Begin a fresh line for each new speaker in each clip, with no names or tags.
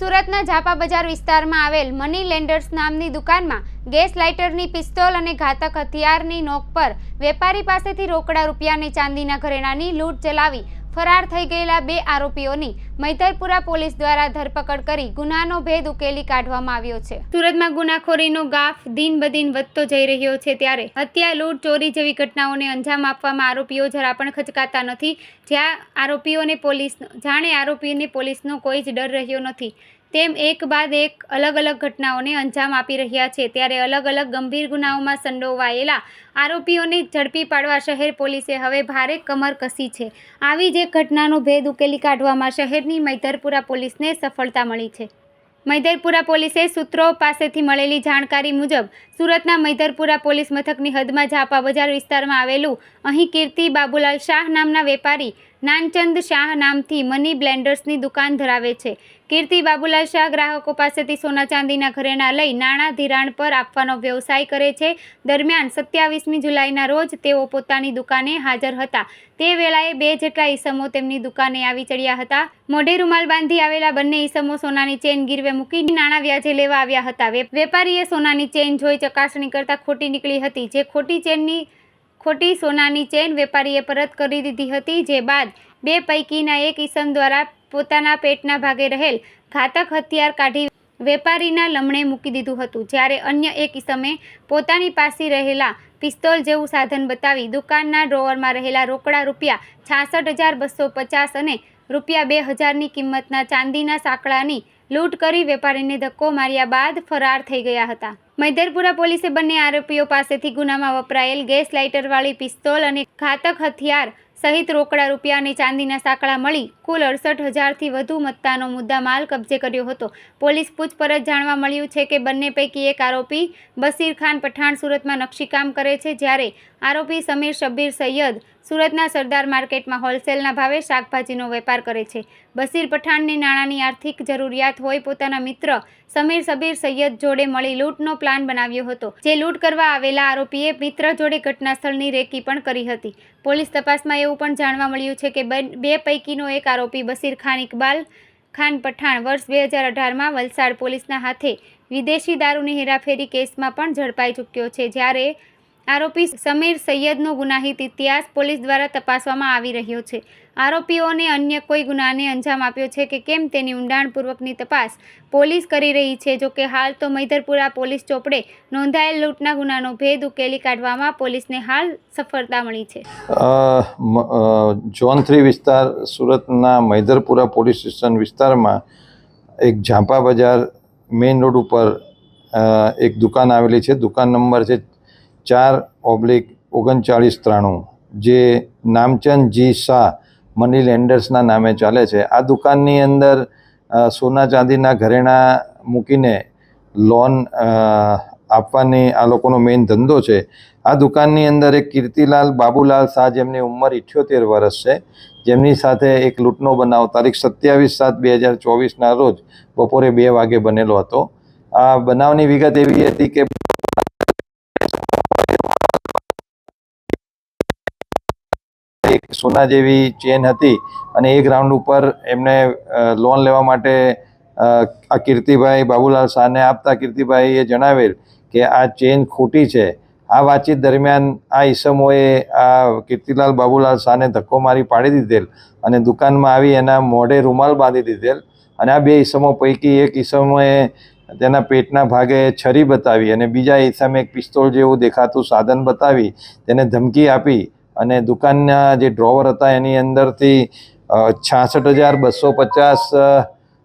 સુરતના ઝાપા બજાર વિસ્તારમાં આવેલ મની લેન્ડર્સ નામની દુકાનમાં ગેસ લાઇટરની પિસ્તોલ અને ઘાતક હથિયારની નોક પર વેપારી પાસેથી રોકડા રૂપિયાની ચાંદીના ઘરેણાની લૂંટ ચલાવી ફરાર થઈ ગયેલા બે આરોપીઓની મૈતરપુરા પોલીસ દ્વારા ધરપકડ કરી ગુનાનો ભેદ ઉકેલી કાઢવામાં આવ્યો છે. સુરતમાં ગુનાખોરીનો ગાફ દિન બદિન વધતો જઈ રહ્યો છે ત્યારે હત્યા, લૂંટ, ચોરી જેવી ઘટનાઓને અંજામ આપવામાં આરોપીઓ જરા પણ ખચકાતા નથી. જ્યાં આરોપીઓને પોલીસ, જાણે આરોપીને પોલીસનો કોઈ જ ડર રહ્યો નથી. તેમ એક બાદ એક અલગ અલગ ઘટનાઓને અંજામ આપી રહ્યા છે. ત્યારે અલગ અલગ ગંભીર ગુનાઓમાં સંડોવાયેલા આરોપીઓને ઝડપી પાડવા શહેર પોલીસે હવે ભારે કમર કસી છે. આવી જ એક ઘટનાનો ભેદ ઉકેલી કાઢવામાં શહેરની મૈધરપુરા પોલીસને સફળતા મળી છે. મૈદરપુરા પોલીસે સૂત્રો પાસેથી મળેલી જાણકારી મુજબ સુરતના મૈદરપુરા પોલીસ મથકની હદમાં ઝાપા બજાર વિસ્તારમાં આવેલું અહીં કીર્તિ બાબુલાલ શાહ નામના વેપારી નાનચંદ શાહ નામથી મની બ્લેન્ડર્સની દુકાન ધરાવે છે. કીર્તિ બાબુલાલ શાહ ગ્રાહકો પાસેથી સોના ચાંદીના ઘરેણા લઈ નાણાં ધિરાણ પર આપવાનો વ્યવસાય કરે છે. દરમિયાન સત્યાવીસમી જુલાઈના રોજ તેઓ પોતાની દુકાને હાજર હતા. તે વેળાએ બે જેટલા ઈસમો તેમની દુકાને આવી ચડ્યા હતા. મોઢે રૂમાલ બાંધી આવેલા બંને ઈસમો સોનાની ચેન ગીરવે મૂકી નાણાં વ્યાજે લેવા આવ્યા હતા. વેપારીએ સોનાની ચેન જોઈ ચકાસણી કરતાં ખોટી નીકળી હતી, જે ખોટી ચેનની, ખોટી સોનાની ચેન વેપારીએ પરત કરી દીધી હતી. જે બાદ બે પૈકીના એક ઈસમ દ્વારા પોતાના પેટના ભાગે રહેલ ઘાતક હથિયાર કાઢી વેપારીના લમણે મૂકી દીધું હતું. જ્યારે અન્ય એક ઇસમે પોતાની પાસે રહેલા પિસ્તોલ જેવું સાધન બતાવી દુકાનના ડ્રોવરમાં રહેલા રોકડા રૂપિયા છાસઠ હજાર બસો પચાસ અને રૂપિયા બે હજારની કિંમતના ચાંદીના સાંકળાની લૂંટ કરી વેપારીને ધક્કો માર્યા બાદ ફરાર થઈ ગયા હતા. મૈદરપુરા પોલીસે બંને આરોપીઓ પાસેથી ગુનામાં વપરાયેલ ગેસ લાઇટરવાળી પિસ્તોલ અને ઘાતક હથિયાર સહિત રોકડા રૂપિયા અને ચાંદીના સાંકળા મળી કુલ અડસઠ હજારથી વધુ મત્તાનો મુદ્દા માલ કબજે કર્યો હતો. પોલીસ પૂછપરછ જાણવા મળ્યું છે કે બંને પૈકી એક આરોપી બસીર ખાન પઠાણ સુરતમાં નકશીકામ કરે છે જ્યારે આરોપી સમીર શબ્બીર સૈયદ સુરતના સરદાર માર્કેટમાં હોલસેલના ભાવે શાકભાજીનો વેપાર કરે છે. બસીર પઠાણને નાણાંની આર્થિક જરૂરિયાત હોય પોતાના મિત્ર સમીર સબીર સૈયદ જોડે મળી લૂંટનો પ્લાન બનાવ્યો હતો. જે લૂંટ કરવા આવેલા આરોપીએ મિત્ર જોડે ઘટના સ્થળની રેકી પણ કરી હતી. પોલીસ તપાસમાં એવું પણ જાણવા મળ્યું છે કે બે પૈકીનો એક આરોપી બસીર ખાન ઇકબાલ, ખાન પઠાણ વર્ષ બે હજાર અઢારમાં વલસાડ પોલીસના હાથે વિદેશી દારૂની હેરાફેરી કેસમાં પણ ઝડપાઈ ચૂક્યો છે. જ્યારે આરોપી સમીર સૈયદનો ગુનાહિત ઇતિહાસ પોલીસ દ્વારા તપાસવામાં આવી રહ્યો છે. આરોપીઓને અન્ય કોઈ ગુનાને અંજામ આપ્યો છે કે કેમ તેની ઊંડાણપૂર્વકની તપાસ પોલીસ કરી રહી છે, જો કે હાલ તો મૈદરપુરા પોલીસ ચોપડે નોંધાયેલ લૂંટના ગુનાનો ભેદ ઉકેલી કાઢવામાં પોલીસને હાલ સફળતા મળી છે.
જોન થ્રી વિસ્તાર સુરતના મૈદરપુરા પોલીસ સ્ટેશન વિસ્તારમાં એક ઝાંપા બજાર મેઇન રોડ ઉપર એક દુકાન આવેલી છે. દુકાન નંબર છે ચાર ઓબ્લિક ઓગણચાળીસ ત્રાણું, જે નામચંદ જી શાહ મની લેન્ડર્સના નામે ચાલે છે. આ દુકાનની અંદર સોના ચાંદીના ઘરેણાં મૂકીને લોન આપવાની આ લોકોનો મેઇન ધંધો છે. આ દુકાનની અંદર એક કીર્તિલાલ બાબુલાલ શાહ જેમની ઉંમર ઇઠ્યોતેર વર્ષ છે. જેમની સાથે એક લૂંટનો બનાવ તારીખ સત્યાવીસ સાત બે હજાર ચોવીસના રોજ બપોરે બે વાગે બનેલો હતો. આ બનાવની વિગત એવી હતી કે સોના જેવી ચેન હતી અને એ ગ્રાઉન્ડ ઉપર એમને લોન લેવા માટે આ કીર્તિભાઈ બાબુલાલ શાહને આપતા કીર્તિભાઈએ જણાવેલ કે આ ચેન ખોટી છે. આ વાતચીત દરમિયાન આ ઈસમોએ આ કીર્તિલાલ બાબુલાલ શાહને ધક્કો મારી પાડી દીધેલ અને દુકાનમાં આવી એના મોઢે રૂમાલ બાંધી દીધેલ અને આ બે ઈસમો પૈકી એક ઈસમોએ તેના પેટના ભાગે છરી બતાવી અને બીજા ઈસમે એક પિસ્તોલ જેવું દેખાતું સાધન બતાવી તેને ધમકી આપી અને દુકાનના જે ડ્રોવર હતા એની અંદરથી છાસઠ હજાર બસો પચાસ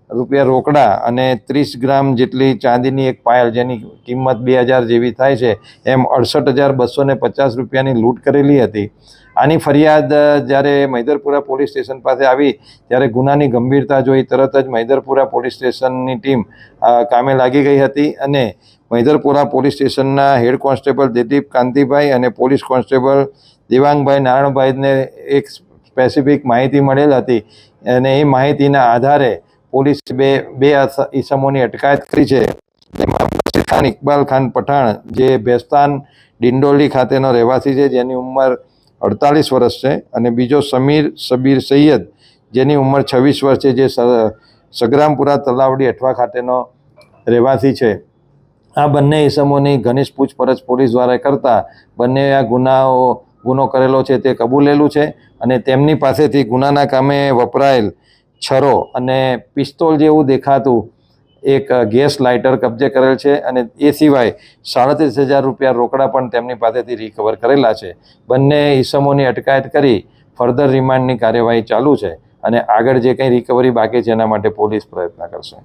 રૂપિયા રોકડા અને ત્રીસ ગ્રામ જેટલી ચાંદીની એક પાયલ જેની કિંમત બે હજાર જેવી થાય છે, એમ અડસઠ હજાર બસો ને પચાસ રૂપિયાની લૂંટ કરેલી હતી. આની ફરિયાદ જ્યારે મૈદરપુરા પોલીસ સ્ટેશન પાસે આવી, ત્યારે ગુનાની ગંભીરતા જોઈ તરત જ મૈદરપુરા પોલીસ સ્ટેશનની ટીમ કામે લાગી ગઈ હતી અને મૈદરપુરા પોલીસ સ્ટેશનના હેડ કોન્સ્ટેબલ દિલીપ કાંતિભાઈ અને પોલીસ કોન્સ્ટેબલ દેવાંગભાઈ નારાયણભાઈને એક સ્પેસિફિક માહિતી મળેલ હતી. અને એ માહિતીના આધારે પોલીસ બે બે ઈસમોની અટકાયત કરી છે. જેમાં ખાન ઇકબાલ ખાન પઠાણ જે ભેસ્તાન ડિંડોલી ખાતેનો રહેવાસી છે, જેની ઉંમર અડતાલીસ વર્ષ છે. અને બીજો સમીર, સબીર સૈયદ, જેની ઉંમર છવ્વીસ વર્ષ છે, જે સગ્રામપુરા તલાવડી અઠવા ખાતેનો રહેવાસી છે. આ બંને ઇસમોની ઘનિષ્ઠ પૂછપરછ પોલીસ દ્વારા કરતા બંને આ ગુનાઓ ગુનો કરેલો છે તે કબૂલેલું છે અને તેમની પાસેથી ગુનાના કામે વપરાયેલ છરો અને પિસ્તોલ જેવું દેખાતું એક ગેસ લાઇટર કબજે કરેલ છે અને એ સિવાય સાડત્રીસ હજાર રૂપિયા રોકડા પણ તેમની પાસેથી રિકવર કરેલા છે. બંને ઈસમોની અટકાયત કરી ફર્ધર રિમાન્ડની કાર્યવાહી ચાલુ છે અને આગળ જે કંઈ રિકવરી બાકી છે એના માટે પોલીસ પ્રયત્ન કરશે.